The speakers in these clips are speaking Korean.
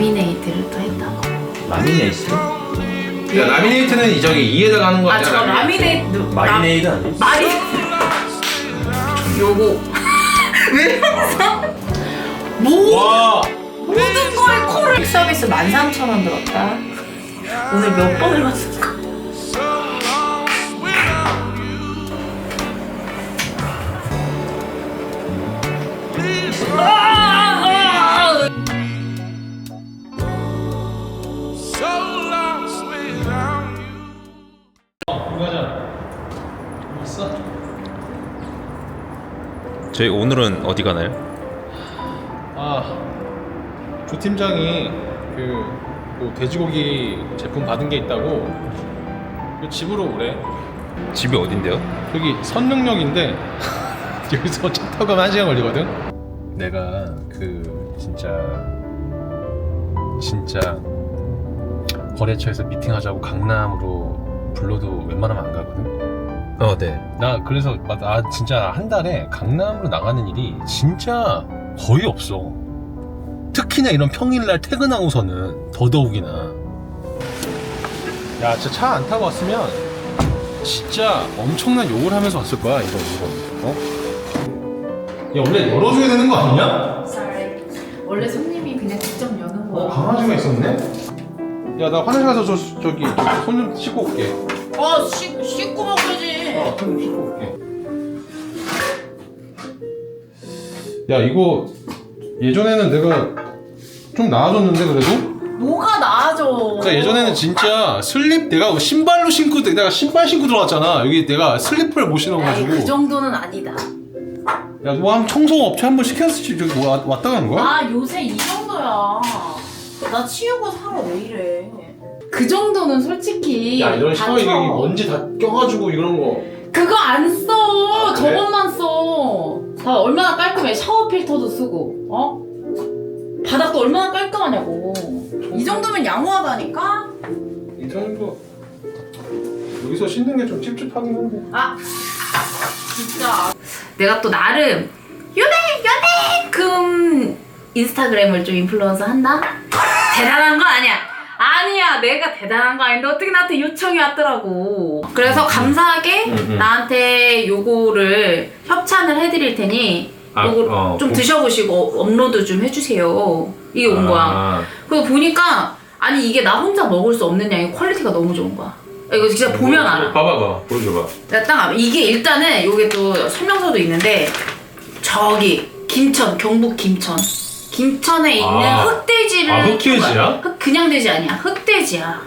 라미네이트를 또 했다고. 라미네이트? 야 라미네이트는 이 저기 이에다가 하는 거 아 아니야? 잠깐 라미네이트 마리네이드 아니야? 마리 요거 왜 항상 모와 모든 거에 코를 서비스 13,000원 들었다. 오늘 몇 번을 갔을까? 아, 저희 오늘은 어디 가나요? 아, 조 팀장이 그, 뭐 돼지고기 제품 받은 게 있다고 그 집으로 오래. 집이 어딘데요? 여기 선릉역인데 여기서 차 타고 가면 한 시간 걸리거든. 내가 그 진짜 진짜 거래처에서 미팅하자고 강남으로 불러도 웬만하면 안 가거든. 어 네. 나 그래서 막- 나 진짜 한 달에 강남으로 나가는 일이 진짜 거의 없어. 특히나 이런 평일날 퇴근하고서는 더더욱이나. 야, 진짜 차안 타고 왔으면 진짜 엄청난 욕을 하면서 왔을 거야, 이거, 이거. 어? 야, 원래 열어줘야 되는 거 아니냐? Sorry. 원래 손님이 그냥 직접 여는 어, 거야. 강아지가 있었네? 야, 나 화장실 가서 저, 저기, 손 좀 씻고 올게. 어, 손 좀 씻고 올게. 야, 이거 예전에는 내가 좀 나아졌는데 그래도? 뭐가 나아져? 그러니까 예전에는 진짜 슬립 내가 신발로 신고 내가 신발 신고 들어갔잖아. 여기 내가 슬리퍼를 못 신어가지고. 그 정도는 아니다. 야, 뭐한 청소 업체 한 번 시켰을지 저기 뭐 왔- 왔다 가는 거야? 아, 요새 이 정도야. 나 치우고 살아, 왜 이래. 그 정도는 솔직히. 야, 이런 샤워 이게 다 쳐. 먼지 다 껴가지고 이런 거. 그거 안 써. 아, 그래? 저것만 써. 다 얼마나 깔끔해. 샤워 필터도 쓰고, 어? 바닥도 얼마나 깔끔하냐고. 이 정도면 양호하다니까? 이 정도 여기서 씻는 게 좀 찝찝하긴 한데. 아, 진짜. 내가 또 나름 요네, 요네큼 인스타그램을 좀 인플루언서 한다? 대단한 거 아니야. 아니야, 내가 대단한 거 아닌데 어떻게 나한테 요청이 왔더라고. 그래서 감사하게 음, 음. 나한테 요거를 협찬을 해드릴 테니 아, 요거 어, 좀 보- 드셔보시고 업로드 좀 해주세요. 이게 온 거야. 아, 그리고 보니까 아니 이게 나 혼자 먹을 수 없는 양이 퀄리티가 너무 좋은 거야. 이거 진짜 보면 알아. 봐봐봐 보여줘봐. 내가 딱 알아. 이게 일단은 요게 또 설명서도 있는데 저기 김천 경북 김천 김천에 있는 아. 흑돼지를 아, 흑돼지야? 흑 그냥 돼지 아니야 흑돼지야.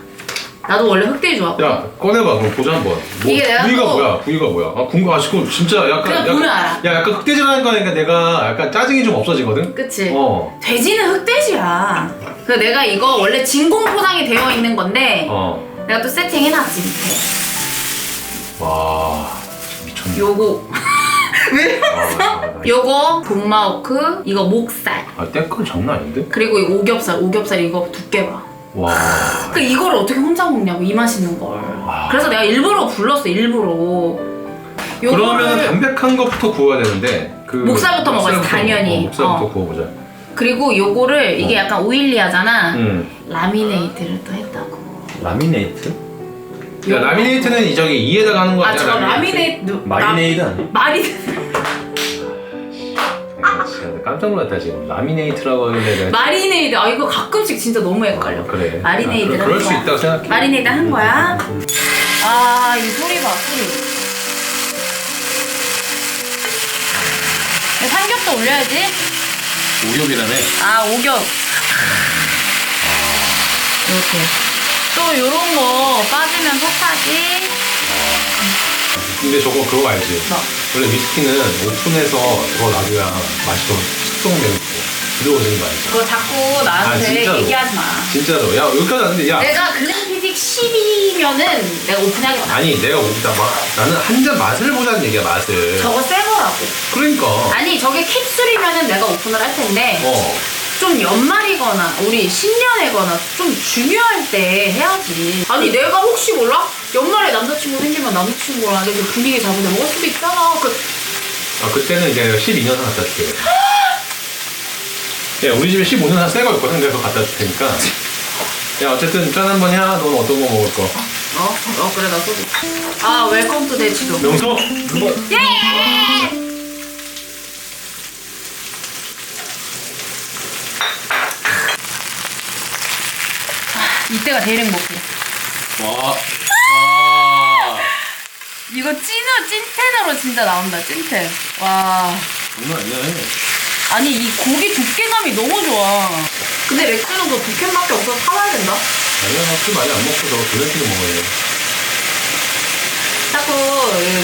나도 원래 흑돼지 좋아하거든. 야 꺼내봐 그럼 보자 한번. 뭐, 이게 내가 부위가 또- 뭐야? 부위가 뭐야? 아 궁금 아시고 진짜 약간 그냥 보면 알아. 야 약간 흑돼지라는 거니까 내가 약간 짜증이 좀 없어지거든. 그치? 어. 돼지는 흑돼지야. 그래서 내가 이거 원래 진공 포장이 되어 있는 건데 어. 내가 또 세팅해놨지 밑에. 와 미쳤네. 요거 아, 요거 복마호크 이거 목살 아 떼건 장난 아닌데? 그리고 이 오겹살 오겹살 이거 두께 봐. 와. 그 이걸 어떻게 혼자 먹냐고 이 맛있는 걸. 그래서 내가 일부러 불렀어 일부러. 그러면 요거를- 담백한 것부터 구워야 되는데 그 목살부터 먹어야지, 목살부터- 당연히. 어, 목살부터 어. 구워보자. 그리고 요거를 이게 약간 오일리하잖아. 응. 라미네이트를 또 했다고. 라미네이트? 야 라미네이트는 이 저기 이에다가 하는 거 아 아니야? 잠깐 라미네이트 마리네이드 아니야? 마리 아, 진짜 나 깜짝 놀랐다 지금 라미네이트라고 하길래 내가 마리네이드 아 이거 가끔씩 진짜 너무 헷갈려. 아, 그래. 마리네이드를 아, 그럴 한 수 거야. 있다고 생각해. 마리네이드 한 거야. 아, 이 소리 봐, 소리. 삼겹도 올려야지. 오겹이라네. 아, 오겹. 이렇게. 또 요런 거 빠지면 속하지. 근데 저거 그거 알지? 뭐? 원래 위스키는 오픈해서 저거 놔줘야 맛이 더 숙성되고 들어오는 거 알지? 그거 자꾸 아, 나한테 진짜로? 얘기하지 마. 진짜로. 야 여기까지 왔는데 야. 내가 글램피딕 10이면은 내가 오픈하겠다. 아니 내가 오다 막 나는 한 잔 맛을 보자는 얘기야 맛을. 저거 새 거라고. 그러니까. 아니, 저게 캡슐이면은 내가 오픈을 할 텐데. 어. 좀 연말이거나 우리 신년회거나 좀 중요할 때 해야지. 아니 내가 혹시 몰라? 연말에 남자친구 생기면 남자친구랑 이렇게 분위기 잡으려 먹을 수도 있잖아. 그 아 그때는 이제 12년 살았다 줄게. 야 우리 집에 15년 한 새거 있거든 내가 그거 갖다 줄 테니까 야 어쨌든 짠 한번 해야 넌 어떤 거 먹을 거 어? 어 그래 나 소주 아 웰컴 투 대치도 명소 그거 예! 이때가 제일 행복해 와 와. 이거 찐으로 찐텐으로 진짜 나온다 찐텐 와 장난 아니야 아니 이 고기 두께감이 너무 좋아 근데 맥주는 그 두 캔밖에 없어서 사와야 된다 아니야 술 많이 안 먹고 저거 블렌티도 먹어야 돼 자꾸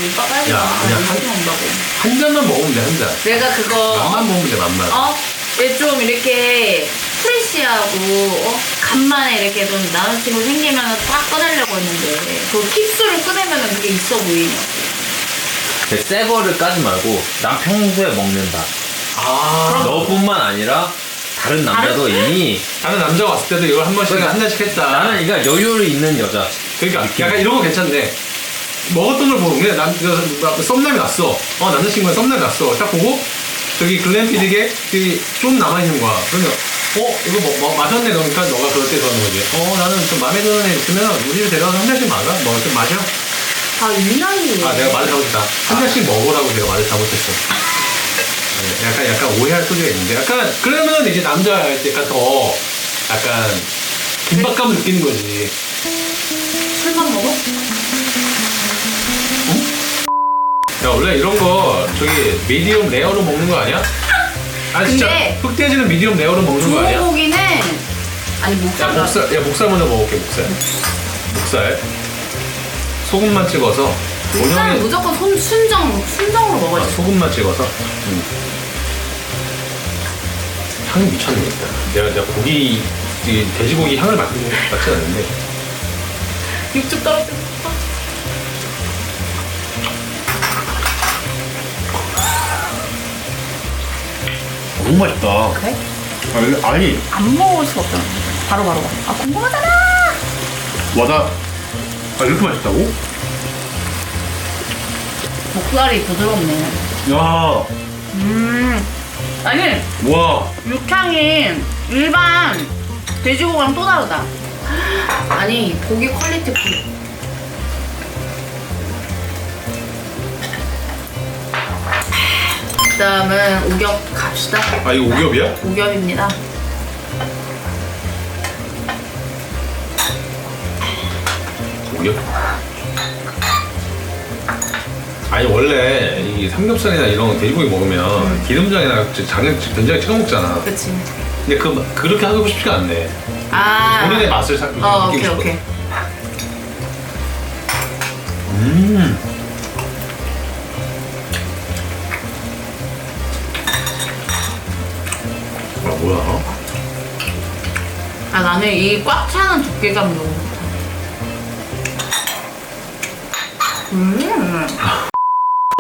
이거 빨리 야, 그냥 한 한- 먹는다고 한 잔만 먹으면 돼, 한 잔. 내가 그거 맛만 먹으면 돼, 맛만. 어? 얘 좀 이렇게 프레쉬하고 어? 간만에 이렇게 좀 나는 친구 생기면 딱 꺼내려고 했는데 그 킥스를 꺼내면 그게 있어 보이냐 새 거를 까지 말고 난 평소에 먹는다. 아. 너뿐만 아니라 다른 남자도 이미 다른 남자 왔을 때도 이걸 한 번씩 그러니까 한 잔씩 했다. 나는 이가 여유를 있는 여자. 그러니까 약간 이런 거 괜찮네. 먹었던 걸 보고 그냥 남, 그, 썸남이 났어. 어, 남자친구가 썸남이 났어. 딱 보고 저기 글램피드게 좀 남아 있는 거야. 그러면 어? 이거 뭐, 뭐 마셨네 그러니까 너가 그럴 때 그러는 거지. 어 나는 좀 마음에 드는 애 있으면 우리 집에 데려가서 한 잔씩 마가? 뭐좀 마셔? 아 인간이 아 내가 말을 잘못했다. 한 잔씩 먹으라고 내가 말을 잘못했어. 네, 약간 약간 오해할 소지가 있는데 약간 그러면 이제 남자 할 때가 더 약간 긴박감을 느끼는 거지. 술만 먹어? 야 원래 이런 거 저기 미디움 레어로 먹는 거 아니야? 아 진짜 근데 흑돼지는 미디움 레어로 먹는 거 아니야? 고기는 아니 야 목살 목살 야 목살 먼저 먹을게 목살. 목살 소금만 찍어서 목살은 본연의 무조건 손 순정 순정으로 아, 먹어야지 소금만 찍어서. 음. 향이 미쳤네 일단. 내가 내가 고기 이 돼지고기 향을 같지 않은데. 육즙 떨어뜨려 너무 맛있다. 그래? 아니, 아니. 안 먹을 수 없잖아. 바로 바로 아 궁금하잖아! 와나 아 이렇게 맛있다고? 목살이 부드럽네. 야, 음. 아니 와, 육향이 일반 돼지고기랑 또 다르다. 아니 고기 퀄리티 굿그 다음은 우겹 갑시다 아 이거 오겹이야? 우겹입니다 오겹? 아니 원래 이 삼겹살이나 이런 돼지고기 먹으면 기름장이나 장을 된장에 찍어 먹잖아. 그치 근데 그 그렇게 하고 싶지가 않네. 아 본인의 맛을 사, 어 느끼고 오케이 싶어. 오케이 음. 아 나는 이 꽉 차는 두께감 너무 좋다 음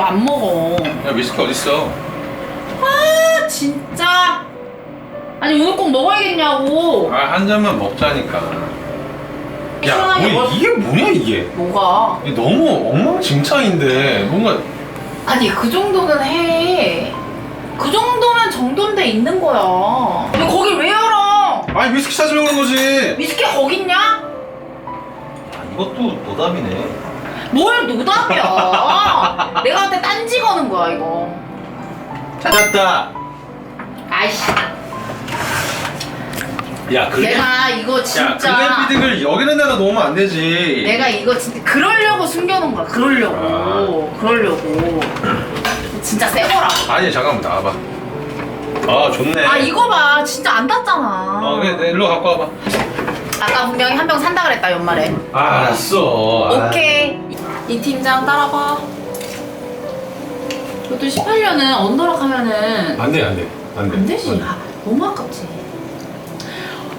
안 먹어 야 위스키 어딨어? 아 진짜 아니 오늘 꼭 먹어야겠냐고 아 한 잔만 먹자니까. 야, 시원하게 뭐 먹- 이게 뭐냐 이게? 뭐가 이게 너무 엉망진창인데 뭔가 아니 그 정도는 해. 그 정도면 정돈돼 있는 거야. 너 거길 왜 열어? 아니 위스키 찾으려고 그런 거지. 위스키 거기 있냐? 아, 이것도 노답이네. 뭘 노답이야. 내가 한테 딴지 거는 거야 이거. 찾았다. 아이씨. 야 내가 이거 진짜. 글램피딩을 여기는 데다 놓으면 안 되지. 내가 이거 진짜 그러려고 숨겨놓은 거야. 그러려고. 그러려고. 진짜 새 거라고. 아니 잠깐만 나와봐. 아 좋네. 아 이거 봐. 진짜 안 닿잖아. 어 그래 내 일로 갖고 와봐. 아까 분명히 한 병 산다 그랬다 연말에. 아, 알았어. 오케이. 이 팀장 따라봐. 이것도 18년은 언더락 하면은 안 돼 안 돼 안 돼. 안 되지. 아, 너무 아깝지.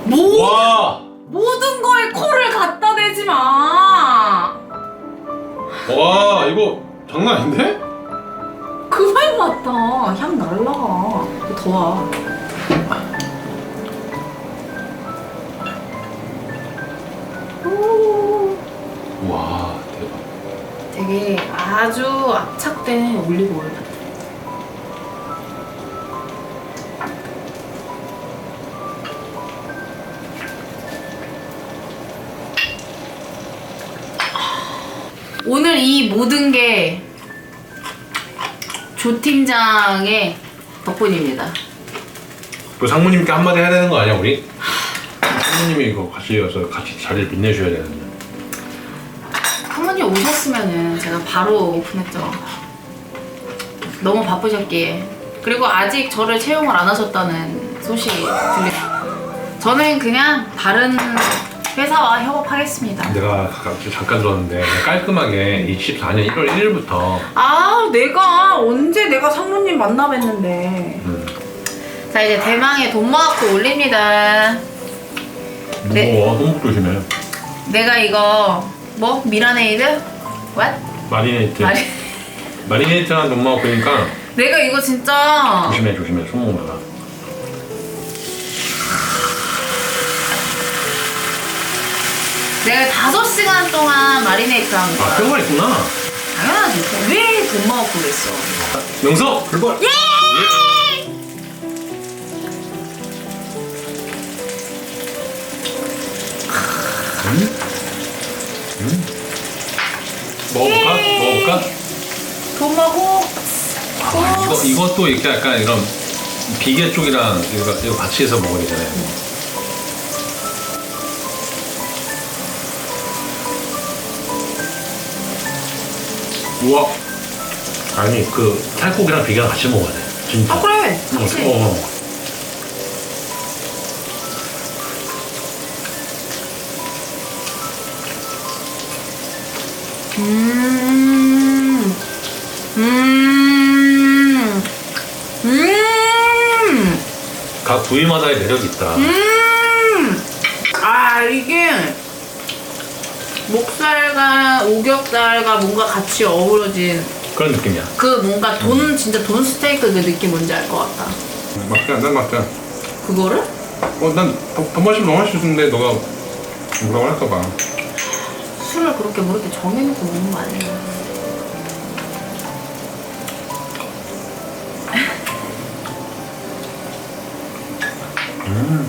모, 와. 모든 거에 코를 갖다 대지 마. 와 이거 장난 아닌데? 왔다. 향 날라가. 더워. 와 대박. 되게 아주 압착된 올리브 오일 같아. 오늘 이 모든 게 조 팀장의 덕분입니다. 그 상무님께 한마디 해야 되는 거 아니야 우리? 상무님이 이거 같이 와서 같이 자리를 빛내줘야 되는데 사모님 오셨으면은 제가 바로 오픈했죠. 너무 바쁘셨기에. 그리고 아직 저를 채용을 안 하셨다는 소식이 들리. 저는 그냥 다른 회사와 협업하겠습니다. 내가 잠깐 들었는데 깔끔하게 24년 1월 1일부터 아, 내가 언제 내가 상무님 만나뵀는데. 음, 자, 이제 대망의 돈 모아고 올립니다. 네. 무거워 손목 조심해 내가 이거 뭐 미라네이드? What? 마리네이트 아니, 마리네이트한 돈 먹고 그러니까 내가 이거 진짜 조심해 조심해 손목 나가 내가 다섯 시간 동안 마리네이트 한 거야. 아 뼈가 있구나 당연하지. 왜 돈 먹고 그랬어? 명서 그걸 예! 음? 음? 먹어볼까? 먹어볼까? 돈 먹고. 아, 이거, 이것도 이렇게 약간 이런 비계 쪽이랑 이거, 이거 같이 해서 먹어야 되잖아요 우와 아니 그 살코기랑 비계랑 같이 먹어야 돼 진짜 아 그래. 어, 같이. 어. 음. 음. 음. 각 부위마다의 매력이 있다 음. 아 이게 목살과 오겹살과 뭔가 같이 어우러진 그런 느낌이야 그 뭔가 돈 진짜 돈 스테이크 그 느낌 뭔지 알 것 같다. 맞게 난 맞게 그거를? 어난 밥맛이 너무 맛있는데 너가 뭐라고 할까봐 술을 그렇게 뭐 이렇게 정해놓고 먹는 거 아니에요? 야,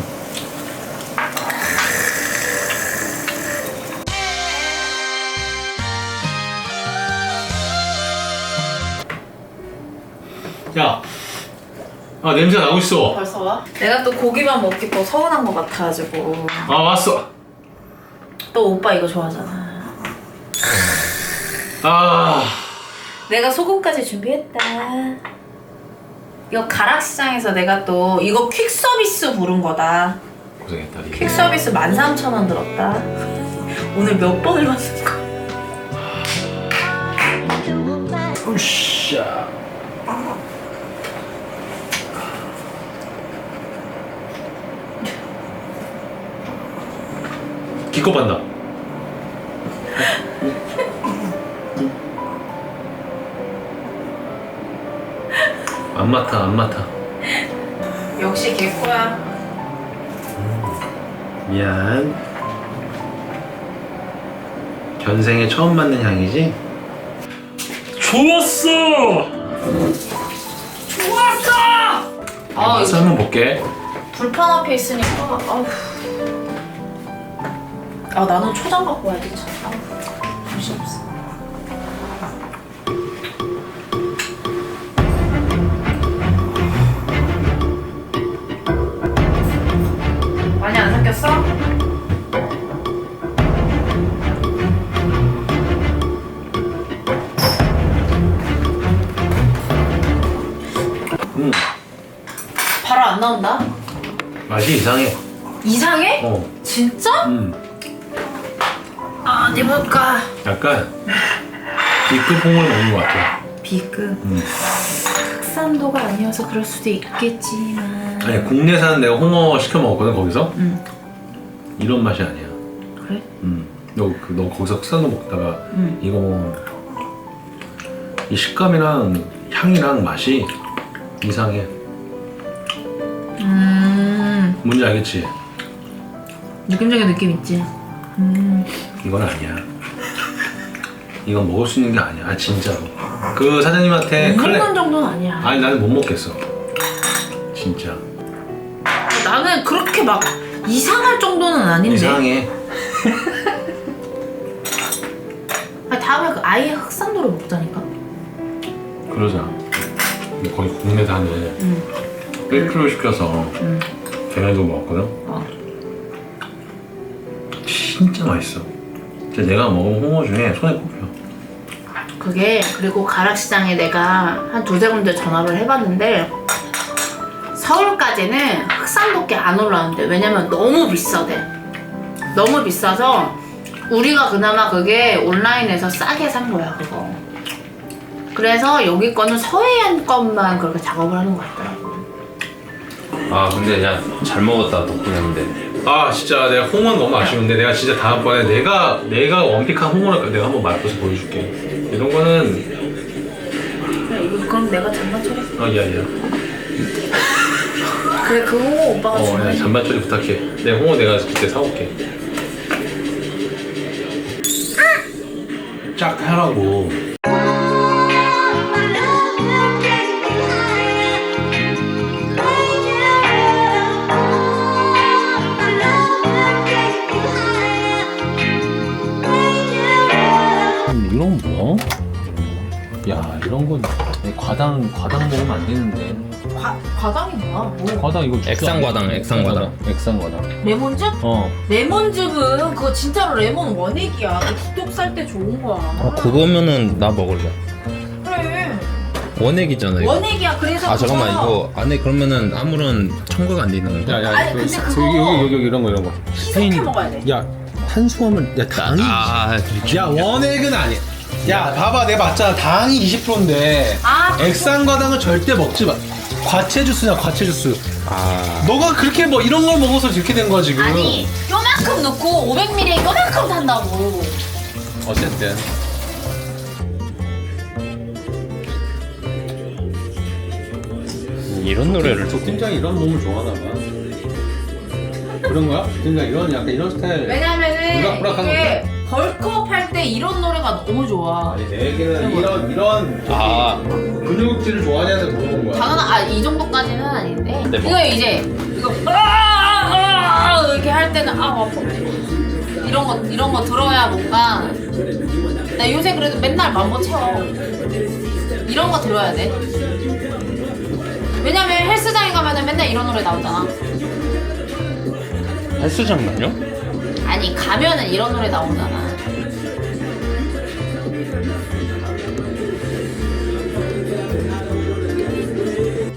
아 냄새 나고 있어. 벌써 와? 내가 또 고기만 먹기 또 서운한 것 같아가지고 아 왔어. 또 오빠 이거 좋아하잖아. 아, 내가 소금까지 준비했다. 이거 가락시장에서 내가 또 이거 퀵 서비스 부른 거다. 고생했다. 리. 퀵 서비스 13,000원 들었다. 오늘 몇 번을 봤을 거야? 으쌰. 기껏 봤나? 안 맡아, 안 맡아. 역시 개코야. 미안. 견생에 처음 맡는 향이지? 좋았어! 좋았어! 아, 맛을 이거 한번 볼게. 불판 앞에 있으니까 아우. 아 나는 초장 갖고 와야지 참. 아우, 정신 없어. 많이 안 섞였어? 음, 바로 안 나온다? 맛이 이상해. 이상해? 어, 진짜? 음, 아, 어디 볼까? 약간 B급 홍을 먹는 것 같아. B급. 음. 흑산도가 아니어서 그럴 수도 있겠지만. 아니 국내산 내가 홍어 시켜 먹었거든 거기서. 응. 이런 맛이 아니야. 그래? 음. 너, 그, 너 거기서 흑산도 먹다가 응. 이거 먹으면 이 식감이랑 향이랑 맛이 이상해. 음. 뭔지 알겠지? 느낌적인 느낌 있지. 음. 이건 아니야. 이건 먹을 수 있는 게 아니야. 아, 진짜로. 그 사장님한테 못 칼레. 먹는 정도는 아니야. 아니 나는 못 먹겠어. 진짜. 나는 그렇게 막 이상할 정도는 아닌데. 이상해. 아, 다음에 그 아예 흑산도를 먹자니까. 그러자. 근데 거기 국내도 하는 응. 1kg 시켜서 응. 걔네도 먹었거든. 어. 진짜 맛있어. 진짜 내가 먹은 홍어 중에 손에 꼽혀. 그게 그리고 가락시장에 내가 한 두세 군데 전화를 해봤는데 서울까지는 흑산도께 안 올라오는데 왜냐면 너무 비싸대. 너무 비싸서 우리가 그나마 그게 온라인에서 싸게 산 거야 그거. 그래서 여기 거는 서해안 것만 그렇게 작업을 하는 것 같더라고 아 근데 야 잘 먹었다 덕분에 근데 아 진짜 내가 홍어는 너무 아쉬운데 내가 진짜 다음번에 내가 내가 원픽한 홍어를 내가 한번 맛보서 보여줄게. 이런 거는 이거 그럼 내가 잔반 처리 아 야야. 그래 그거 오빠가 어, 주면 야, 잔반 처리 부탁해. 내 홍어 내가 그때 사올게. 쫙 하라고. 야 이런 건 과당 과당 먹으면 안 되는데 과, 과당이 뭐야 뭐 과당 이거 주스 액상과당, 아니야? 액상 과당. 액상 과당 레몬즙? 어 레몬즙은 그거 진짜로 레몬 원액이야. 그 두독 살 때 좋은 거야. 아 그거면은 나 먹을래 그래. 원액이잖아 이거 원액이야. 그래서 아 잠깐만 그거 이거 안에 그러면은 아무런 첨가가 안 돼 있는 건가? 야야 아니, 근데 그거 여기 여기 여기 이런 거 이런 거 희석해 먹어야 돼. 야 탄수화물 야 당이 아야 원액은 아니야 야 봐봐 내가 맞잖아. 당이 20%인데 아, 액상과당은 절대 먹지 마. 과채 주스냐 과채 주스. 아. 너가 그렇게 뭐 이런 걸 먹어서 이렇게 된 거야 지금? 아니 요만큼 넣고 500ml 요만큼 산다고. 어쨌든. 이런 노래를 저 팀장이 이런 몸을 좋아하나 봐. 그런 거야? 팀장 이런 약간 이런 스타일. 왜냐면은 이게 벌크업 할 때 이런 노래가 너무 좋아. 아니 내 얘기는 이런 이런 아 근육질을 좋아하냐고 물어본 거야 당연한 아이 정도까지는 아닌데. 네, 뭐. 이거 이제 이거 아, 아, 이렇게 할 때는 아 아파. 이런 거 이런 거 들어야 뭔가 나 요새 그래도 맨날 맘모 채워. 이런 거 들어야 돼. 왜냐면 헬스장에 가면은 맨날 이런 노래 나오잖아. 헬스장 다녀? 아니 가면은 이런 노래 나오잖아.